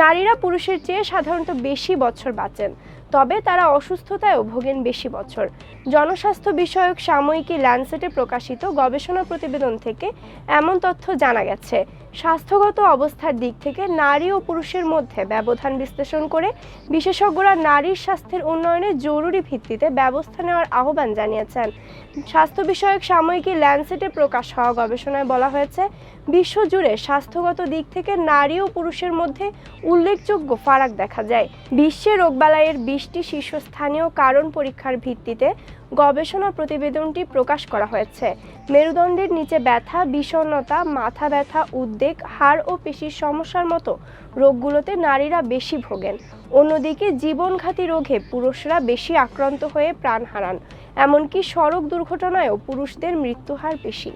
নারীরা পুরুষের চেয়ে সাধারণত বেশি বছর বাঁচেন। তবে তারা অসুস্থতায়ও ভোগেন বেশি বছর। জনস্বাস্থ্য বিষয়ক সাময়িকী ল্যান্সেটে প্রকাশিত গবেষণা প্রতিবেদন থেকে এমন তথ্য জানা গেছে। স্বাস্থ্যগত অবস্থার দিক থেকে নারী ও পুরুষের মধ্যে ব্যবধান বিশ্লেষণ করে বিশেষজ্ঞরা নারীর স্বাস্থ্যের উন্নয়নে জরুরি ভিত্তিতে ব্যবস্থা নেওয়ার আহ্বান জানিয়েছেন। স্বাস্থ্য বিষয়ক সাময়িকী ল্যান্সেটে প্রকাশ হওয়া গবেষণায় বলা হয়েছে, বিশ্বজুড়ে স্বাস্থ্যগত দিক থেকে নারী ও পুরুষের মধ্যে উল্লেখযোগ্য ফারাক দেখা যায়। বিশ্বে রোগবালাইয়ের বিশটি শীর্ষস্থানীয় কারণ পরীক্ষার ভিত্তিতে গবেষণা প্রতিবেদনটি প্রকাশ করা হয়েছে। মেরুদণ্ডের নিচে ব্যথা, বিষণ্ণতা, মাথা ব্যথা, উদ্বেগ, হাড় ও পেশির সমস্যার মতো রোগগুলোতে নারীরা বেশি ভোগেন। অন্যদিকে জীবনঘাতী রোগে পুরুষরা বেশি আক্রান্ত হয়ে প্রাণ হারান। এমনকি সড়ক দুর্ঘটনায়ও পুরুষদের মৃত্যুহার বেশি।